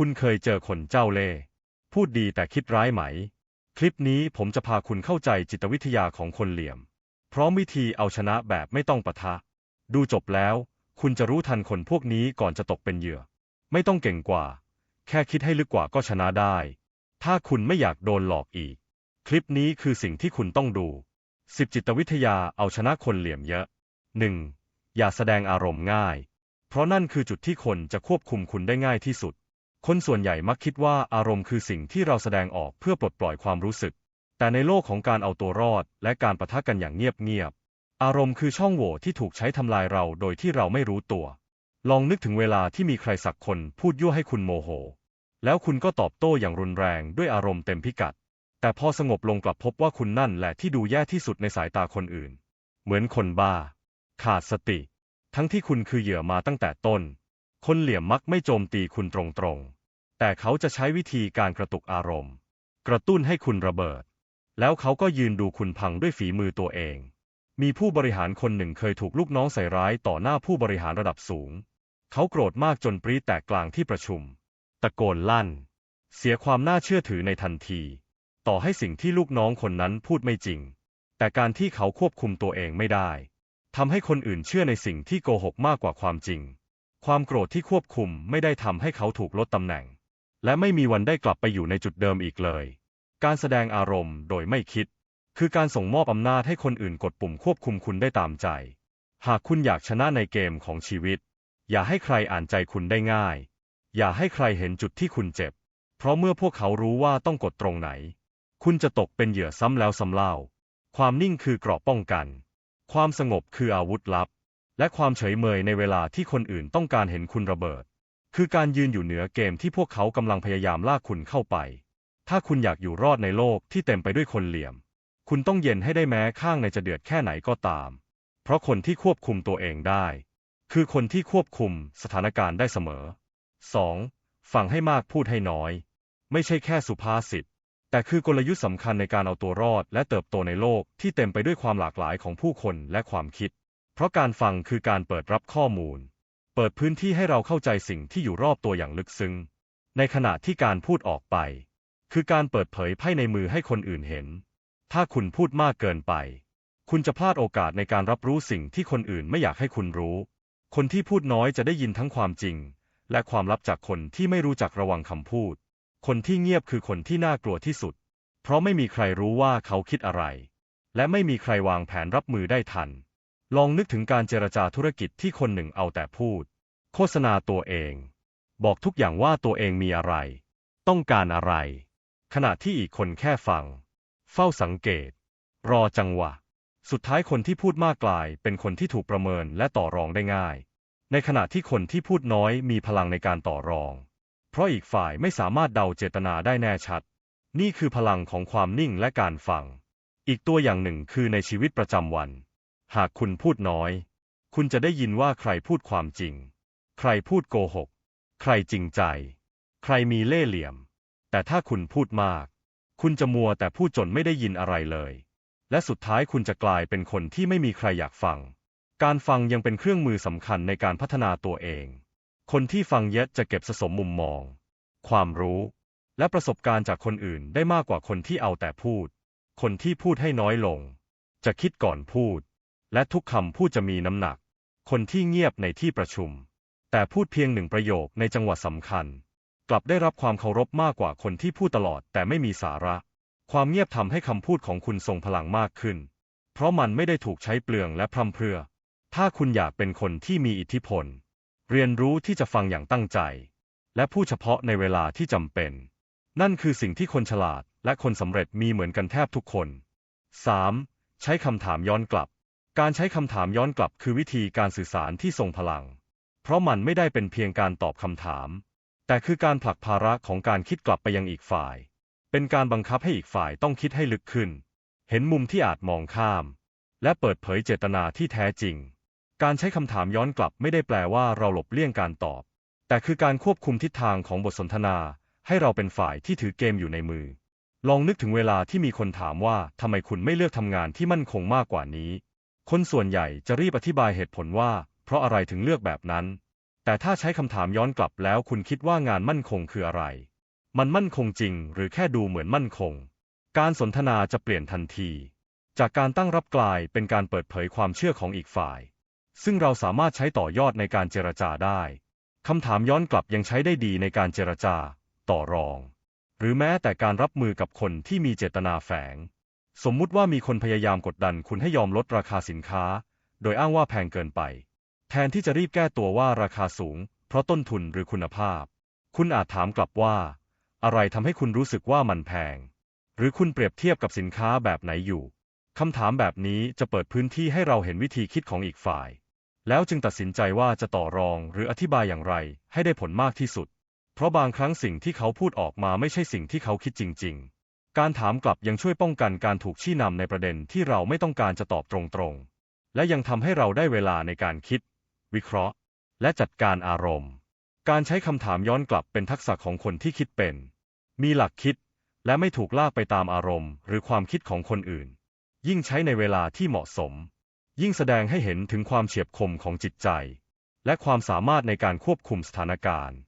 คุณเคยเจอคนเจ้าเล่ห์พูดดีแต่คิดร้ายไหม คลิปนี้ผมจะพาคุณเข้าใจจิตวิทยาของคนเหลี่ยม พร้อมวิธีเอาชนะแบบไม่ต้องปะทะ ดูจบแล้ว คุณจะรู้ทันคนพวกนี้ก่อนจะตกเป็นเหยื่อ ไม่ต้องเก่งกว่า แค่คิดให้ลึกกว่าก็ชนะได้ ถ้าคุณไม่อยากโดนหลอกอีก คลิปนี้คือสิ่งที่คุณต้องดู 10 จิตวิทยาเอาชนะคนเหลี่ยมเยอะ 1. อย่าแสดงอารมณ์ง่าย เพราะนั่นคือจุดที่คนจะควบคุมคุณได้ง่ายที่สุด คนส่วนใหญ่มักคิดว่าอารมณ์คือสิ่งที่เราแสดงออกเพื่อปลดปล่อยความรู้สึก แต่ในโลกของการเอาตัวรอด และการปะทะกันอย่างเงียบๆ อารมณ์คือช่องโหว่ที่ถูกใช้ทำลายเราโดยที่เราไม่รู้ตัว ลองนึกถึงเวลาที่มีใครสักคนพูดยั่วให้คุณโมโห แล้วคุณก็ตอบโต้อย่างรุนแรงด้วยอารมณ์เต็มพิกัด แต่พอสงบลงกลับพบว่าคุณนั่นแหละที่ดูแย่ที่สุดในสายตาคนอื่น เหมือนคนบ้า ขาดสติ ทั้งที่คุณคือเหยื่อมาตั้งแต่ต้น คนเหลี่ยมมักไม่โจมตีคุณตรงๆ แต่เขาจะใช้วิธีการกระตุกอารมณ์ กระตุ้นให้คุณระเบิด แล้วเขาก็ยืนดูคุณพังด้วยฝีมือตัวเอง มีผู้บริหารคนหนึ่งเคยถูกลูกน้องใส่ร้ายต่อหน้าผู้บริหารระดับสูง เขาโกรธมากจนปรีแตกกลางที่ประชุม ตะโกนลั่น เสียความน่าเชื่อถือในทันที ต่อให้สิ่งที่ลูกน้องคนนั้นพูดไม่จริง แต่การที่เขาควบคุมตัวเองไม่ได้ทำให้คนอื่นเชื่อในสิ่งที่โกหกมากกว่าความจริง ความโกรธที่ควบคุมไม่ได้ทำให้เขาถูกลดตำแหน่ง และไม่มีวันได้กลับไปอยู่ในจุดเดิมอีกเลย การแสดงอารมณ์โดยไม่คิด คือการส่งมอบอำนาจให้คนอื่นกดปุ่มควบคุมคุณได้ตามใจ หากคุณอยากชนะในเกมของชีวิต อย่าให้ใครอ่านใจคุณได้ง่าย อย่าให้ใครเห็นจุดที่คุณเจ็บ เพราะเมื่อพวกเขารู้ว่าต้องกดตรงไหน คุณจะตกเป็นเหยื่อซ้ำแล้วซ้ำเล่า ความนิ่งคือเกราะป้องกัน ความสงบคืออาวุธลับ และความเฉยเมยในเวลาที่คนอื่นต้องการเห็นคุณระเบิด คือการยืนอยู่เหนือเกมที่พวกเขากำลังพยายามลากคุณเข้าไป ถ้าคุณอยากอยู่รอดในโลกที่เต็มไปด้วยคนเหลี่ยม คุณต้องเย็นให้ได้แม้ข้างในจะเดือดแค่ไหนก็ตาม เพราะคนที่ควบคุมตัวเองได้ คือคนที่ควบคุมสถานการณ์ได้เสมอ 2. ฟังให้มากพูดให้น้อย ไม่ใช่แค่สุภาษิต แต่คือกลยุทธ์สำคัญในการเอาตัวรอดและเติบโตในโลกที่เต็มไปด้วยความหลากหลายของผู้คนและความคิด เพราะการฟังคือการเปิดรับข้อมูล เปิดพื้นที่ให้เราเข้าใจสิ่งที่อยู่รอบตัวอย่างลึกซึ้ง ในขณะที่การพูดออกไป คือการเปิดเผยไพ่ในมือให้คนอื่นเห็น ถ้าคุณพูดมากเกินไป คุณจะพลาดโอกาสในการรับรู้สิ่งที่คนอื่นไม่อยากให้คุณรู้ คนที่พูดน้อยจะได้ยินทั้งความจริง และความลับจากคนที่ไม่รู้จักระวังคำพูด คนที่เงียบคือคนที่น่ากลัวที่สุด เพราะไม่มีใครรู้ว่าเขาคิดอะไร และไม่มีใครวางแผนรับมือได้ทัน ลองนึกถึงการเจรจาธุรกิจที่คนหนึ่งเอาแต่พูด โฆษณาตัวเอง บอกทุกอย่างว่าตัวเองมีอะไร ต้องการอะไร ขณะที่อีกคนแค่ฟัง เฝ้าสังเกต รอจังหวะ สุดท้ายคนที่พูดมากกลาย เป็นคนที่ถูกประเมินและต่อรองได้ง่าย ในขณะที่คนที่พูดน้อยมีพลังในการต่อรอง เพราะอีกฝ่ายไม่สามารถเดาเจตนาได้แน่ชัด นี่คือพลังของความนิ่งและการฟัง อีกตัวอย่างหนึ่งคือในชีวิตประจำวัน หากคุณพูดน้อย คุณจะได้ยินว่าใครพูดความจริง ใครพูดโกหก ใครจริงใจ ใครมีเล่ห์เหลี่ยม แต่ถ้าคุณพูดมาก คุณจะมัวแต่พูดจนไม่ได้ยินอะไรเลย และสุดท้ายคุณจะกลายเป็นคนที่ไม่มีใครอยากฟัง การฟังยังเป็นเครื่องมือสำคัญในการพัฒนาตัวเอง คนที่ฟังเยอะจะเก็บสะสมมุมมอง ความรู้ และประสบการณ์จากคนอื่นได้มากกว่าคนที่เอาแต่พูด คนที่พูดให้น้อยลง จะคิดก่อนพูด และทุกคำพูดจะมีน้ำหนัก คนที่เงียบในที่ประชุม แต่พูดเพียงหนึ่งประโยคในจังหวะสำคัญ กลับได้รับความเคารพมากกว่าคนที่พูดตลอดแต่ไม่มีสาระ ความเงียบทำให้คำพูดของคุณทรงพลังมากขึ้น เพราะมันไม่ได้ถูกใช้เปลืองและพร่ำเพรื่อ ถ้าคุณอยากเป็นคนที่มีอิทธิพล เรียนรู้ที่จะฟังอย่างตั้งใจ และพูดเฉพาะในเวลาที่จำเป็น นั่นคือสิ่งที่คนฉลาดและคนสำเร็จมีเหมือนกันแทบทุกคน 3. ใช้คำถามย้อนกลับ การใช้คำถามย้อนกลับคือวิธีการสื่อสารที่ทรงพลัง เพราะมันไม่ได้เป็นเพียงการตอบคำถาม แต่คือการผลักภาระของการคิดกลับไปยังอีกฝ่าย เป็นการบังคับให้อีกฝ่ายต้องคิดให้ลึกขึ้น เห็นมุมที่อาจมองข้าม และเปิดเผยเจตนาที่แท้จริง การใช้คำถามย้อนกลับไม่ได้แปลว่าเราหลบเลี่ยงการตอบ แต่คือการควบคุมทิศทางของบทสนทนา ให้เราเป็นฝ่ายที่ถือเกมอยู่ในมือ ลองนึกถึงเวลาที่มีคนถามว่าทำไมคุณไม่เลือกทำงานที่มั่นคงมากกว่านี้ คนส่วนใหญ่จะรีบอธิบายเหตุผลว่า เพราะอะไรถึงเลือกแบบนั้น แต่ถ้าใช้คำถามย้อนกลับแล้วคุณคิดว่างานมั่นคงคืออะไร มันมั่นคงจริงหรือแค่ดูเหมือนมั่นคง การสนทนาจะเปลี่ยนทันที จากการตั้งรับกลายเป็นการเปิดเผยความเชื่อของอีกฝ่าย ซึ่งเราสามารถใช้ต่อยอดในการเจรจาได้คำถามย้อนกลับยังใช้ได้ดีในการเจรจา ต่อรอง หรือแม้แต่การรับมือกับคนที่มีเจตนาแฝง สมมุติว่ามีคนพยายามกดดันคุณให้ยอมลดราคาสินค้า โดยอ้างว่าแพงเกินไป แทนที่จะรีบแก้ตัวว่าราคาสูง เพราะต้นทุนหรือคุณภาพ คุณอาจถามกลับว่า อะไรทำให้คุณรู้สึกว่ามันแพง หรือคุณเปรียบเทียบกับสินค้าแบบไหนอยู่คำถามแบบนี้จะเปิดพื้นที่ให้เราเห็นวิธีคิดของอีกฝ่าย แล้วจึงตัดสินใจว่าจะต่อรองหรืออธิบายอย่างไร ให้ได้ผลมากที่สุด เพราะบางครั้งสิ่งที่เขาพูดออกมาไม่ใช่สิ่งที่เขาคิดจริง ๆ การถามกลับยังช่วยป้องกันการถูกชี้นำในประเด็นที่เราไม่ต้องการจะตอบตรงๆ และยังทำให้เราได้เวลาในการคิด วิเคราะห์ และจัดการอารมณ์ การใช้คำถามย้อนกลับเป็นทักษะของคนที่คิดเป็น มีหลักคิด และไม่ถูกลากไปตามอารมณ์ หรือความคิดของคนอื่น ยิ่งใช้ในเวลาที่เหมาะสม ยิ่งแสดงให้เห็นถึงความเฉียบคมของจิตใจ และความสามารถในการควบคุมสถานการณ์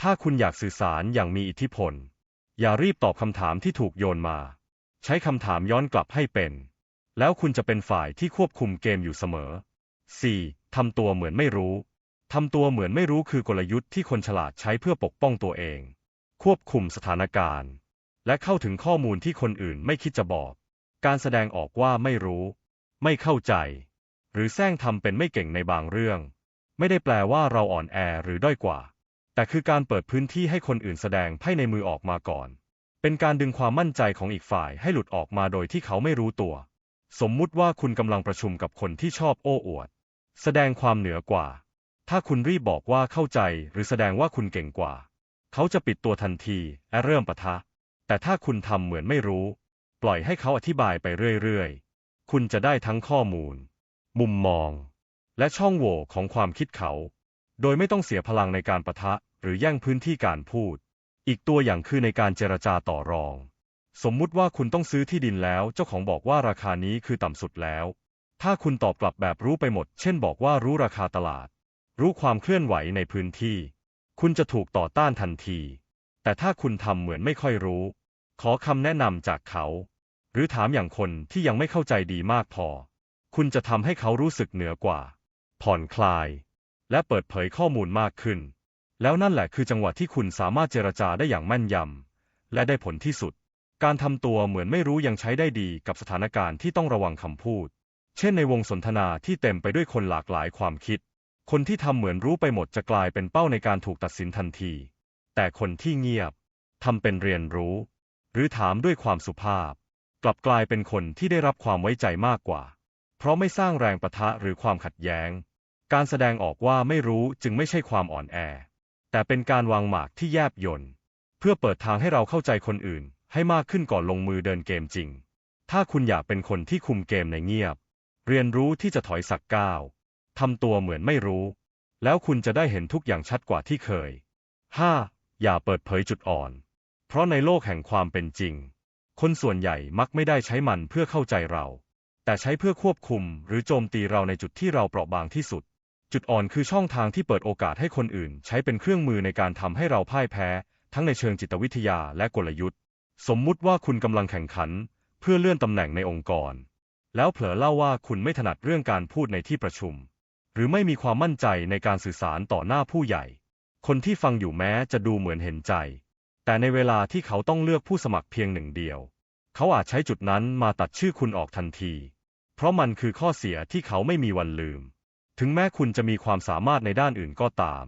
ถ้าคุณอยากสื่อสารอย่างมีอิทธิพล อย่ารีบตอบคำถามที่ถูกโยนมา ใช้คำถามย้อนกลับให้เป็น แล้วคุณจะเป็นฝ่ายที่ควบคุมเกมอยู่เสมอ 4. ทำตัวเหมือนไม่รู้ ทำตัวเหมือนไม่รู้คือกลยุทธ์ที่คนฉลาดใช้เพื่อปกป้องตัวเอง ควบคุมสถานการณ์ และเข้าถึงข้อมูลที่คนอื่นไม่คิดจะบอก การแสดงออกว่าไม่รู้ ไม่เข้าใจ หรือแซงทำเป็นไม่เก่งในบางเรื่อง ไม่ได้แปลว่าเราอ่อนแอหรือด้อยกว่า แต่คือการเปิดพื้นที่ให้คนอื่นแสดงไพ่ในมือออกมาก่อน เป็นการดึงความมั่นใจของอีกฝ่ายให้หลุดออกมาโดยที่เขาไม่รู้ตัว สมมุติว่าคุณกำลังประชุมกับคนที่ชอบโอ้อวด แสดงความเหนือกว่า ถ้าคุณรีบบอกว่าเข้าใจหรือแสดงว่าคุณเก่งกว่า เขาจะปิดตัวทันทีและเริ่มปะทะ แต่ถ้าคุณทำเหมือนไม่รู้ ปล่อยให้เขาอธิบายไปเรื่อยๆ คุณจะได้ทั้งข้อมูล มุมมอง และช่องโหว่ของความคิดเขา โดยไม่ต้องเสียพลังในการประทะหรือแย่งพื้นที่การพูด อีกตัวอย่างคือในการเจรจาต่อรอง สมมุติว่าคุณต้องซื้อที่ดินแล้ว เจ้าของบอกว่าราคานี้คือต่ำสุดแล้ว ถ้าคุณตอบกลับแบบรู้ไปหมด เช่นบอกว่ารู้ราคาตลาด รู้ความเคลื่อนไหวในพื้นที่ คุณจะถูกต่อต้านทันที แต่ถ้าคุณทำเหมือนไม่ค่อยรู้ ขอคำแนะนำจากเขา หรือถามอย่างคนที่ยังไม่เข้าใจดีมากพอ คุณจะทำให้เขารู้สึกเหนือกว่า ผ่อนคลาย และเปิดเผยข้อมูลมากขึ้น แล้วนั่นแหละคือจังหวะที่คุณสามารถเจรจาได้อย่างแม่นยำและได้ผลที่สุด การทำตัวเหมือนไม่รู้ยังใช้ได้ดีกับสถานการณ์ที่ต้องระวังคำพูด เช่นในวงสนทนาที่เต็มไปด้วยคนหลากหลายความคิด คนที่ทำเหมือนรู้ไปหมดจะกลายเป็นเป้าในการถูกตัดสินทันที แต่คนที่เงียบทำเป็นเรียนรู้ หรือถามด้วยความสุภาพ กลับกลายเป็นคนที่ได้รับความไว้ใจมากกว่า เพราะไม่สร้างแรงปะทะหรือความขัดแย้ง การแสดงออกว่าไม่รู้จึงไม่ใช่ความอ่อนแอ แต่เป็นการวางหมากที่แยบยนต์เพื่อเปิดทางให้เราเข้าใจคนอื่น ให้มากขึ้นก่อนลงมือเดินเกมจริง ถ้าคุณอยากเป็นคนที่คุมเกมในเงียบ เรียนรู้ที่จะถอยสักก้าวทำตัวเหมือนไม่รู้ แล้วคุณจะได้เห็นทุกอย่างชัดกว่าที่เคย 5. อย่าเปิดเผยจุดอ่อน เพราะในโลกแห่งความเป็นจริง คนส่วนใหญ่มักไม่ได้ใช้มันเพื่อเข้าใจเรา แต่ใช้เพื่อควบคุมหรือโจมตีเราในจุดที่เราเปราะบางที่สุด จุดอ่อนคือช่องทางที่เปิดโอกาสให้คนอื่น ใช้เป็นเครื่องมือในการทำให้เราพ่ายแพ้ ทั้งในเชิงจิตวิทยาและกลยุทธ์ สมมุติว่าคุณกำลังแข่งขัน เพื่อเลื่อนตำแหน่งในองค์กร แล้วเผลอเล่าว่าคุณไม่ถนัดเรื่องการพูดในที่ประชุม หรือไม่มีความมั่นใจในการสื่อสารต่อหน้าผู้ใหญ่ คนที่ฟังอยู่แม้จะดูเหมือนเห็นใจ แต่ในเวลาที่เขาต้องเลือกผู้สมัครเพียงหนึ่งเดียว เขาอาจใช้จุดนั้นมาตัดชื่อคุณออกทันที เพราะมันคือข้อเสียที่เขาไม่มีวันลืม ถึงแม้คุณจะมีความสามารถในด้านอื่นก็ตาม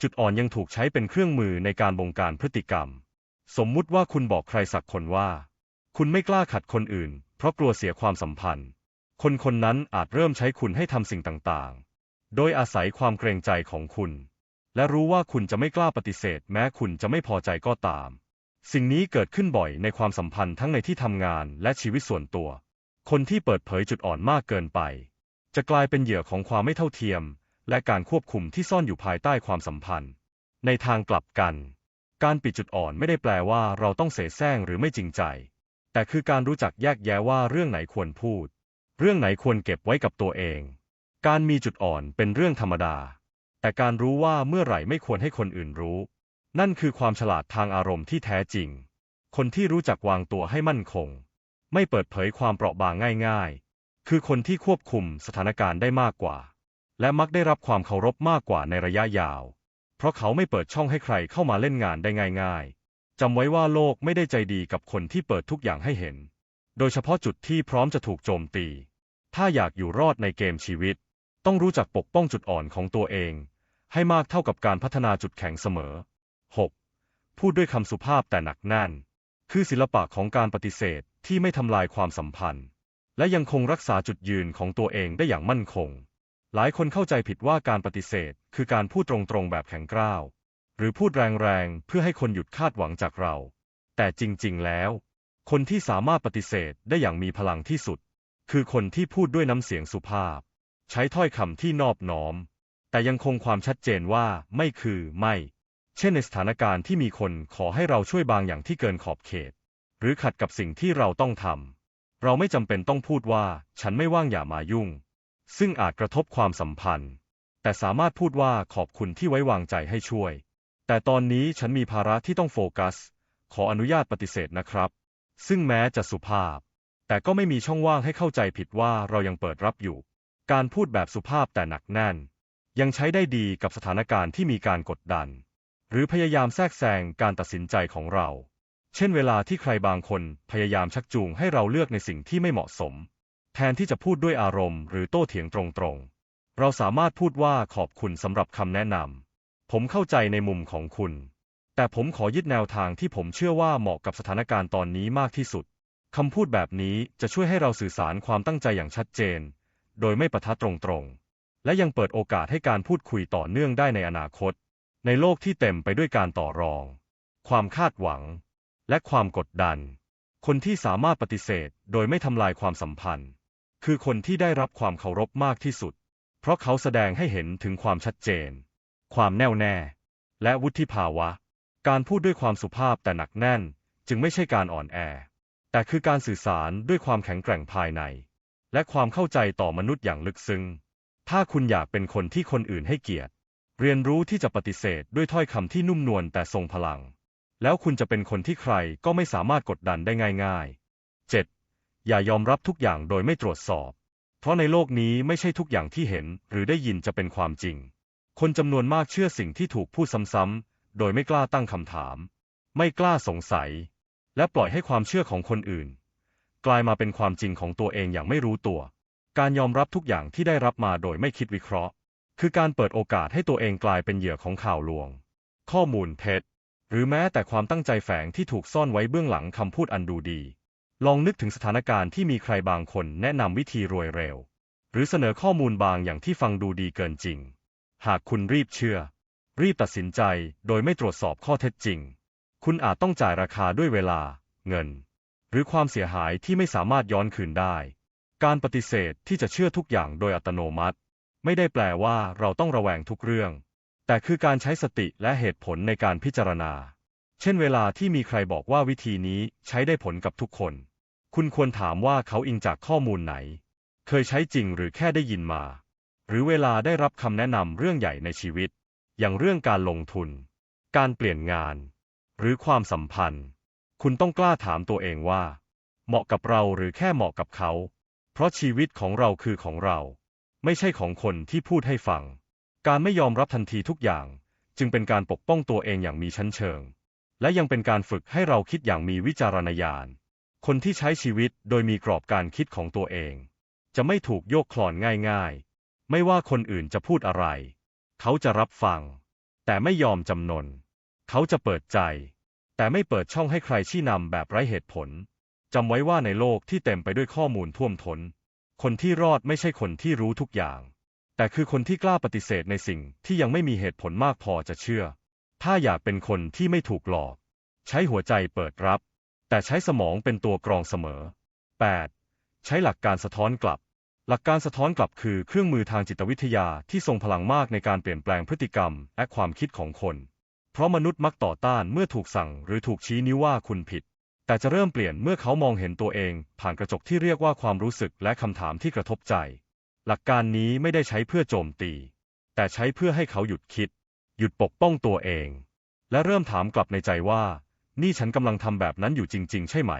จุดอ่อนยังถูกใช้เป็นเครื่องมือในการบงการพฤติกรรม สมมุติว่าคุณบอกใครสักคนว่า คุณไม่กล้าขัดคนอื่น เพราะกลัวเสียความสัมพันธ์ คนคนนั้นอาจเริ่มใช้คุณให้ทำสิ่งต่างๆ โดยอาศัยความเกรงใจของคุณ และรู้ว่าคุณจะไม่กล้าปฏิเสธ แม้คุณจะไม่พอใจก็ตาม สิ่งนี้เกิดขึ้นบ่อยในความสัมพันธ์ทั้งในที่ทำงานและชีวิตส่วนตัว คนที่เปิดเผยจุดอ่อนมากเกินไป จะกลายเป็นเหยื่อของความไม่เท่าเทียม และการควบคุมที่ซ่อนอยู่ภายใต้ความสัมพันธ์ ในทางกลับกัน การปิดจุดอ่อนไม่ได้แปลว่าเราต้องเสแสร้งหรือไม่จริงใจ แต่คือการรู้จักแยกแยะว่าเรื่องไหนควรพูด เรื่องไหนควรเก็บไว้กับตัวเอง การมีจุดอ่อนเป็นเรื่องธรรมดา แต่การรู้ว่าเมื่อไหร่ไม่ควรให้คนอื่นรู้ นั่นคือความฉลาดทางอารมณ์ที่แท้จริง คนที่รู้จักวางตัวให้มั่นคง ไม่เปิดเผยความเปราะบางง่าย ๆ คือคนที่ควบคุมสถานการณ์ได้มากกว่า และมักได้รับความเคารพมากกว่าในระยะยาว เพราะเขาไม่เปิดช่องให้ใครเข้ามาเล่นงานได้ง่ายๆจำไว้ว่าโลกไม่ได้ใจดีกับคนที่เปิดทุกอย่างให้เห็น โดยเฉพาะจุดที่พร้อมจะถูกโจมตี ถ้าอยากอยู่รอดในเกมชีวิต ต้องรู้จักปกป้องจุดอ่อนของตัวเอง ให้มากเท่ากับการพัฒนาจุดแข็งเสมอ 6. พูดด้วยคำสุภาพแต่หนักแน่น คือศิลปะของการปฏิเสธที่ไม่ทำลายความสัมพันธ์ และยังคงรักษาจุดยืนของตัวเองได้อย่างมั่นคง หลายคนเข้าใจผิดว่าการปฏิเสธ คือการพูดตรงๆแบบแข็งกร้าว หรือพูดแรงๆเพื่อให้คนหยุดคาดหวังจากเรา แต่จริงๆแล้ว คนที่สามารถปฏิเสธได้อย่างมีพลังที่สุด คือคนที่พูดด้วยน้ำเสียงสุภาพ ใช้ถ้อยคำที่นอบน้อม แต่ยังคงความชัดเจนว่าไม่คือไม่ เช่นในสถานการณ์ที่มีคนขอให้เราช่วยบางอย่างที่เกินขอบเขต หรือขัดกับสิ่งที่เราต้องทำ เราไม่จำเป็นต้องพูดว่า ฉันไม่ว่างอย่ามายุ่ง ซึ่งอาจกระทบความสัมพันธ์ แต่สามารถพูดว่าขอบคุณที่ไว้วางใจให้ช่วย แต่ตอนนี้ฉันมีภาระที่ต้องโฟกัส ขออนุญาตปฏิเสธนะครับ ซึ่งแม้จะสุภาพ แต่ก็ไม่มีช่องว่างให้เข้าใจผิดว่าเรายังเปิดรับอยู่ การพูดแบบสุภาพแต่หนักแน่น ยังใช้ได้ดีกับสถานการณ์ที่มีการกดดัน หรือพยายามแทรกแซงการตัดสินใจของเรา เช่นเวลาที่ใครบางคนพยายามชักจูงให้เราเลือกในสิ่งที่ไม่เหมาะสม แทนที่จะพูดด้วยอารมณ์หรือโต้เถียงตรงๆ เราสามารถพูดว่าขอบคุณสำหรับคำแนะนำ ผมเข้าใจในมุมของคุณ แต่ผมขอยึดแนวทางที่ผมเชื่อว่าเหมาะกับสถานการณ์ตอนนี้มากที่สุด คำพูดแบบนี้จะช่วยให้เราสื่อสารความตั้งใจอย่างชัดเจน โดยไม่ปะทะตรงๆ และยังเปิดโอกาสให้การพูดคุยต่อเนื่องได้ในอนาคต ในโลกที่เต็มไปด้วยการต่อรอง ความคาดหวัง และความกดดัน คนที่สามารถปฏิเสธโดยไม่ทำลายความสัมพันธ์ คือคนที่ได้รับความเคารพมากที่สุด เพราะเขาแสดงให้เห็นถึงความชัดเจน ความแน่วแน่ และวุฒิภาวะ การพูดด้วยความสุภาพแต่หนักแน่น จึงไม่ใช่การอ่อนแอ แต่คือการสื่อสารด้วยความแข็งแกร่งภายใน และความเข้าใจต่อมนุษย์อย่างลึกซึ้ง ถ้าคุณอยากเป็นคนที่คนอื่นให้เกียรติ เรียนรู้ที่จะปฏิเสธด้วยถ้อยคำที่นุ่มนวลแต่ทรงพลัง แล้วคุณจะเป็นคนที่ใครก็ไม่สามารถกดดันได้ง่ายๆ 7. อย่ายอมรับทุกอย่างโดยไม่ตรวจสอบ เพราะในโลกนี้ไม่ใช่ทุกอย่างที่เห็นหรือได้ยินจะเป็นความจริง คนจำนวนมากเชื่อสิ่งที่ถูกพูดซ้ำๆ โดยไม่กล้าตั้งคำถาม ไม่กล้าสงสัย และปล่อยให้ความเชื่อของคนอื่น กลายมาเป็นความจริงของตัวเองอย่างไม่รู้ตัว การยอมรับทุกอย่างที่ได้รับมาโดยไม่คิดวิเคราะห์ คือการเปิดโอกาสให้ตัวเองกลายเป็นเหยื่อของข่าวลวง ข้อมูลเท็จ หรือแม้แต่ความตั้งใจแฝงที่ถูกซ่อนไว้เบื้องหลังคำพูดอันดูดี ลองนึกถึงสถานการณ์ที่มีใครบางคนแนะนำวิธีรวยเร็ว หรือเสนอข้อมูลบางอย่างที่ฟังดูดีเกินจริง หากคุณรีบเชื่อ รีบตัดสินใจโดยไม่ตรวจสอบข้อเท็จจริง คุณอาจต้องจ่ายราคาด้วยเวลา เงิน หรือความเสียหายที่ไม่สามารถย้อนคืนได้ การปฏิเสธที่จะเชื่อทุกอย่างโดยอัตโนมัติ ไม่ได้แปลว่าเราต้องระแวงทุกเรื่อง แต่คือการใช้สติและเหตุผลในการพิจารณา เช่นเวลาที่มีใครบอกว่าวิธีนี้ใช้ได้ผลกับทุกคน คุณควรถามว่าเขาอิงจากข้อมูลไหน เคยใช้จริงหรือแค่ได้ยินมา หรือเวลาได้รับคำแนะนำเรื่องใหญ่ในชีวิต อย่างเรื่องการลงทุน การเปลี่ยนงาน หรือความสัมพันธ์ คุณต้องกล้าถามตัวเองว่า เหมาะกับเราหรือแค่เหมาะกับเขา เพราะชีวิตของเราคือของเรา ไม่ใช่ของคนที่พูดให้ฟัง การไม่ยอมรับทันทีทุกอย่าง จึงเป็นการปกป้องตัวเองอย่างมีชั้นเชิง และยังเป็นการฝึกให้เราคิดอย่างมีวิจารณญาณ คนที่ใช้ชีวิตโดยมีกรอบการคิดของตัวเอง จะไม่ถูกโยกคลอนง่ายๆ ไม่ว่าคนอื่นจะพูดอะไร เขาจะรับฟัง แต่ไม่ยอมจำนน เขาจะเปิดใจ แต่ไม่เปิดช่องให้ใครชี้นำแบบไร้เหตุผลจำไว้ว่าในโลกที่เต็มไปด้วยข้อมูลท่วมทน้น คนที่รอดไม่ใช่คนที่รู้ทุกอย่าง แต่คือคนที่กล้าปฏิเสธในสิ่งที่ยังไม่มีเหตุผลมากพอจะเชื่อ ถ้าอยากเป็นคนที่ไม่ถูกหลอก ใช้หัวใจเปิดรับ แต่ใช้สมองเป็นตัวกรองเสมอ 8. ใช้หลักการสะท้อนกลับ หลักการสะท้อนกลับคือเครื่องมือทางจิตวิทยาที่ทรงพลังมากในการเปลี่ยนแปลงพฤติกรรมและความคิดของคน เพราะมนุษย์มักต่อต้านเมื่อถูกสั่งหรือถูกชี้นิ้วว่าคุณผิด แต่จะเริ่มเปลี่ยนเมื่อเขามองเห็นตัวเอง ผ่านกระจกที่เรียกว่าความรู้สึกและคำถามที่กระทบใจ หลักการนี้ไม่ได้ใช้เพื่อโจมตี แต่ใช้เพื่อให้เขาหยุดคิด หยุดปกป้องตัวเอง และเริ่มถามกลับในใจว่า นี่ฉันกำลังทำแบบนั้นอยู่จริง ๆ ใช่ไหม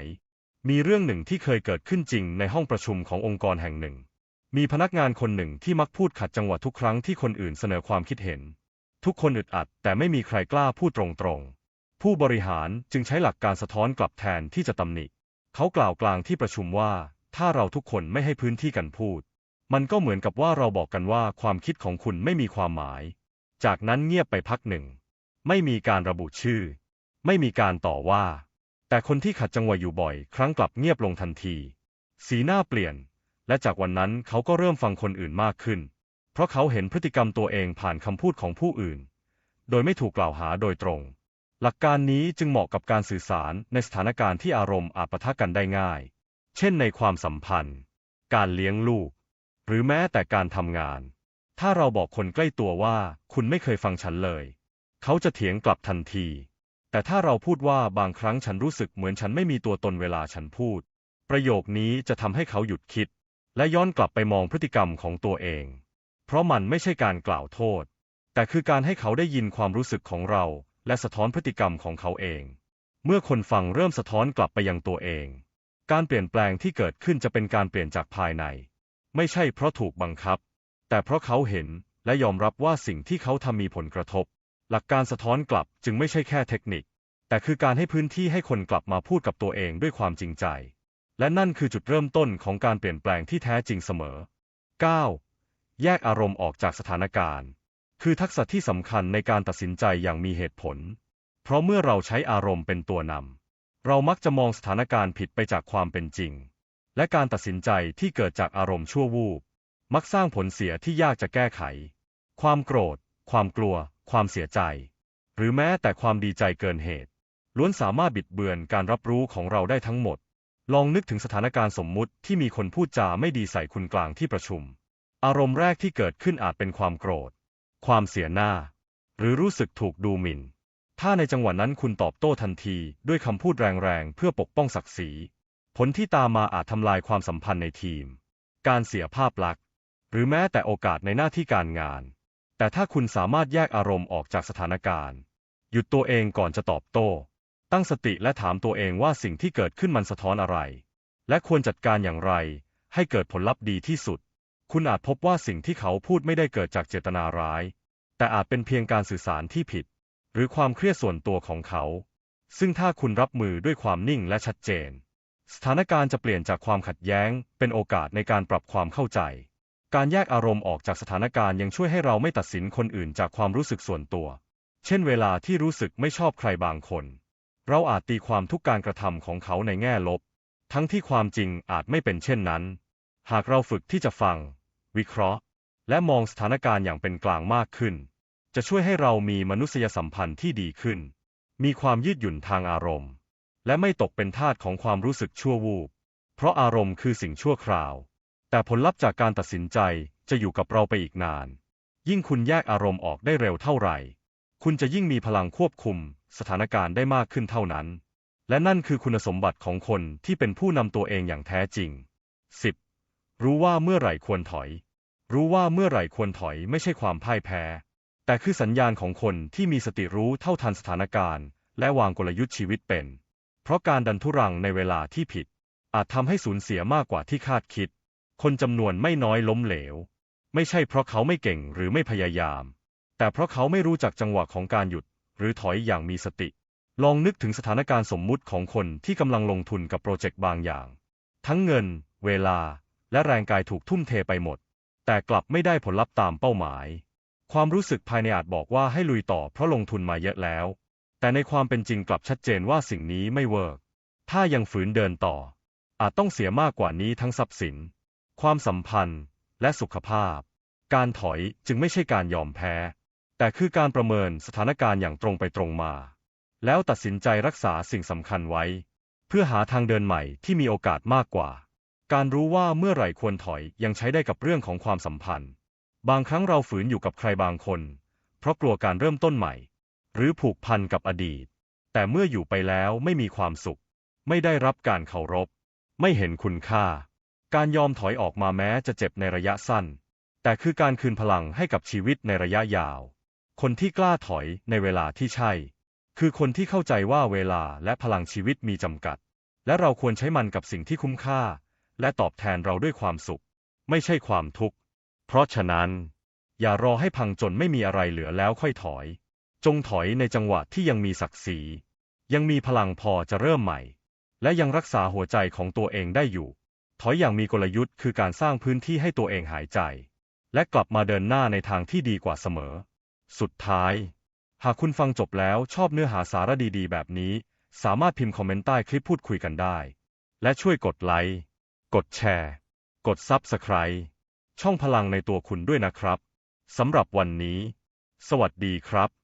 มีเรื่องหนึ่งที่เคยเกิดขึ้นจริงในห้องประชุมขององค์กรแห่งหนึ่ง มีพนักงานคนหนึ่งที่มักพูดขัดจังหวะทุกครั้งที่คนอื่นเสนอความคิดเห็น ทุกคนอึดอัด แต่ไม่มีใครกล้าพูดตรงๆ ผู้บริหารจึงใช้หลักการสะท้อนกลับแทนที่จะตำหนิ เขากล่าวกลางที่ประชุมว่า ถ้าเราทุกคนไม่ให้พื้นที่กันพูด มันก็เหมือนกับว่าเราบอกกันว่าความคิดของคุณไม่มีความหมาย จากนั้นเงียบไปพักหนึ่ง ไม่มีการระบุชื่อ ไม่มีการต่อว่า แต่คนที่ขัดจังหวะอยู่บ่อย ครั้งกลับเงียบลงทันที สีหน้าเปลี่ยน และจากวันนั้นเขาก็เริ่มฟังคนอื่นมากขึ้น เพราะเขาเห็นพฤติกรรมตัวเองผ่านคำพูดของผู้อื่น โดยไม่ถูกกล่าวหาโดยตรง หลักการนี้จึงเหมาะกับการสื่อสารในสถานการณ์ที่อารมณ์อาจปะทะกันได้ง่าย เช่นในความสัมพันธ์ การเลี้ยงลูก หรือแม้แต่การทำงาน ถ้าเราบอกคนใกล้ตัวว่า คุณไม่เคยฟังฉันเลย เขาจะเถียงกลับทันที แต่ถ้าเราพูดว่าบางครั้งฉันรู้สึกเหมือนฉันไม่มีตัวตนเวลาฉันพูด ประโยคนี้จะทำให้เขาหยุดคิด และย้อนกลับไปมองพฤติกรรมของตัวเอง เพราะมันไม่ใช่การกล่าวโทษ แต่คือการให้เขาได้ยินความรู้สึกของเรา และสะท้อนพฤติกรรมของเขาเอง เมื่อคนฟังเริ่มสะท้อนกลับไปยังตัวเอง การเปลี่ยนแปลงที่เกิดขึ้นจะเป็นการเปลี่ยนจากภายใน ไม่ใช่เพราะถูกบังคับ แต่เพราะเขาเห็นและยอมรับว่าสิ่งที่เขาทำมีผลกระทบ หลักการสะท้อนกลับจึงไม่ใช่แค่เทคนิค แต่คือการให้พื้นที่ให้คนกลับมาพูดกับตัวเองด้วยความจริงใจ และนั่นคือจุดเริ่มต้นของการเปลี่ยนแปลงที่แท้จริงเสมอ 9. แยกอารมณ์ออกจากสถานการณ์ คือทักษะที่สำคัญในการตัดสินใจอย่างมีเหตุผล เพราะเมื่อเราใช้อารมณ์เป็นตัวนำเรามักจะมองสถานการณ์ผิดไปจากความเป็นจริง และการตัดสินใจที่เกิดจากอารมณ์ชั่ววูบ มักสร้างผลเสียที่ยากจะแก้ไข ความโกรธ ความกลัว ความเสียใจ หรือแม้แต่ความดีใจเกินเหตุ ล้วนสามารถบิดเบือนการรับรู้ของเราได้ทั้งหมด ลองนึกถึงสถานการณ์สมมุติที่มีคนพูดจาไม่ดีใส่คุณกลางที่ประชุม อารมณ์แรกที่เกิดขึ้นอาจเป็นความโกรธ ความเสียหน้า หรือรู้สึกถูกดูหมิ่น ถ้าในจังหวะนั้นคุณตอบโต้ทันทีด้วยคำพูดแรงๆเพื่อปกป้องศักดิ์ศรี ผลที่ตามมาอาจทำลายความสัมพันธ์ในทีม การเสียภาพลักษณ์ หรือแม้แต่โอกาสในหน้าที่การงาน แต่ถ้าคุณสามารถแยกอารมณ์ออกจากสถานการณ์ หยุดตัวเองก่อนจะตอบโต้ ตั้งสติและถามตัวเองว่าสิ่งที่เกิดขึ้นมันสะท้อนอะไร และควรจัดการอย่างไร ให้เกิดผลลัพธ์ดีที่สุด คุณอาจพบว่าสิ่งที่เขาพูดไม่ได้เกิดจากเจตนาร้าย แต่อาจเป็นเพียงการสื่อสารที่ผิด หรือความเครียดส่วนตัวของเขา ซึ่งถ้าคุณรับมือด้วยความนิ่งและชัดเจน สถานการณ์จะเปลี่ยนจากความขัดแย้ง เป็นโอกาสในการปรับความเข้าใจ การแยกอารมณ์ออกจากสถานการณ์ยังช่วยให้เราไม่ตัดสินคนอื่นจากความรู้สึกส่วนตัว เช่นเวลาที่รู้สึกไม่ชอบใครบางคน เราอาจตีความทุกการกระทำของเขาในแง่ลบ ทั้งที่ความจริงอาจไม่เป็นเช่นนั้น หากเราฝึกที่จะฟัง วิเคราะห์ และมองสถานการณ์อย่างเป็นกลางมากขึ้น จะช่วยให้เรามีมนุษยสัมพันธ์ที่ดีขึ้น มีความยืดหยุ่นทางอารมณ์ และไม่ตกเป็นทาสของความรู้สึกชั่ววูบ เพราะอารมณ์คือสิ่งชั่วคราว แต่ผลลัพธ์จากการตัดสินใจจะอยู่กับเราไปอีกนาน ยิ่งคุณแยกอารมณ์ออกได้เร็วเท่าไหร่ คุณจะยิ่งมีพลังควบคุมสถานการณ์ได้มากขึ้นเท่านั้น และนั่นคือคุณสมบัติของคนที่เป็นผู้นำตัวเองอย่างแท้จริง 10. รู้ว่าเมื่อไหร่ควรถอย รู้ว่าเมื่อไหร่ควรถอยไม่ใช่ความพ่ายแพ้ แต่คือสัญญาณของคนที่มีสติรู้เท่าทันสถานการณ์ และวางกลยุทธ์ชีวิตเป็น เพราะการดันทุรังในเวลาที่ผิด อาจทำให้สูญเสียมากกว่าที่คาดคิด คนจำนวนไม่น้อยล้มเหลว ไม่ใช่เพราะเขาไม่เก่งหรือไม่พยายาม แต่เพราะเขาไม่รู้จักจังหวะของการหยุด หรือถอยอย่างมีสติ ลองนึกถึงสถานการณ์สมมุติของคนที่กำลังลงทุนกับโปรเจกต์บางอย่าง ทั้งเงิน เวลา และแรงกายถูกทุ่มเทไปหมด แต่กลับไม่ได้ผลลัพธ์ตามเป้าหมาย ความรู้สึกภายในอาจบอกว่าให้ลุยต่อเพราะลงทุนมาเยอะแล้ว แต่ในความเป็นจริงกลับชัดเจนว่าสิ่งนี้ไม่เวิร์ก ถ้ายังฝืนเดินต่อ อาจต้องเสียมากกว่านี้ทั้งทรัพย์สิน ความสัมพันธ์ และสุขภาพ การถอยจึงไม่ใช่การยอมแพ้ แต่คือการประเมินสถานการณ์อย่างตรงไปตรงมา แล้วตัดสินใจรักษาสิ่งสำคัญไว้ เพื่อหาทางเดินใหม่ที่มีโอกาสมากกว่า การรู้ว่าเมื่อไหร่ควรถอยยังใช้ได้กับเรื่องของความสัมพันธ์ บางครั้งเราฝืนอยู่กับใครบางคน เพราะกลัวการเริ่มต้นใหม่ หรือผูกพันกับอดีต แต่เมื่ออยู่ไปแล้วไม่มีความสุข ไม่ได้รับการเคารพ ไม่เห็นคุณค่า การยอมถอยออกมาแม้จะเจ็บในระยะสั้น แต่คือการคืนพลังให้กับชีวิตในระยะยาว คนที่กล้าถอยในเวลาที่ใช่ คือคนที่เข้าใจว่าเวลาและพลังชีวิตมีจำกัด และเราควรใช้มันกับสิ่งที่คุ้มค่า และตอบแทนเราด้วยความสุข ไม่ใช่ความทุกข์ เพราะฉะนั้น อย่ารอให้พังจนไม่มีอะไรเหลือแล้วค่อยถอย จงถอยในจังหวะที่ยังมีศักดิ์ศรี ยังมีพลังพอจะเริ่มใหม่ และยังรักษาหัวใจของตัวเองได้อยู่ ถอยอย่างมีกลยุทธ์คือการสร้างพื้นที่ให้ตัวเองหายใจ และกลับมาเดินหน้าในทางที่ดีกว่าเสมอ สุดท้าย หากคุณฟังจบแล้วชอบเนื้อหาสาระดีๆ แบบนี้ สามารถพิมพ์คอมเมนต์ใต้คลิปพูดคุยกันได้ และช่วยกดไลค์ กดแชร์ กดซับสไคร b e ช่องพลังในตัวคุณด้วยนะครับ สำหรับวันนี้ สวัสดีครับ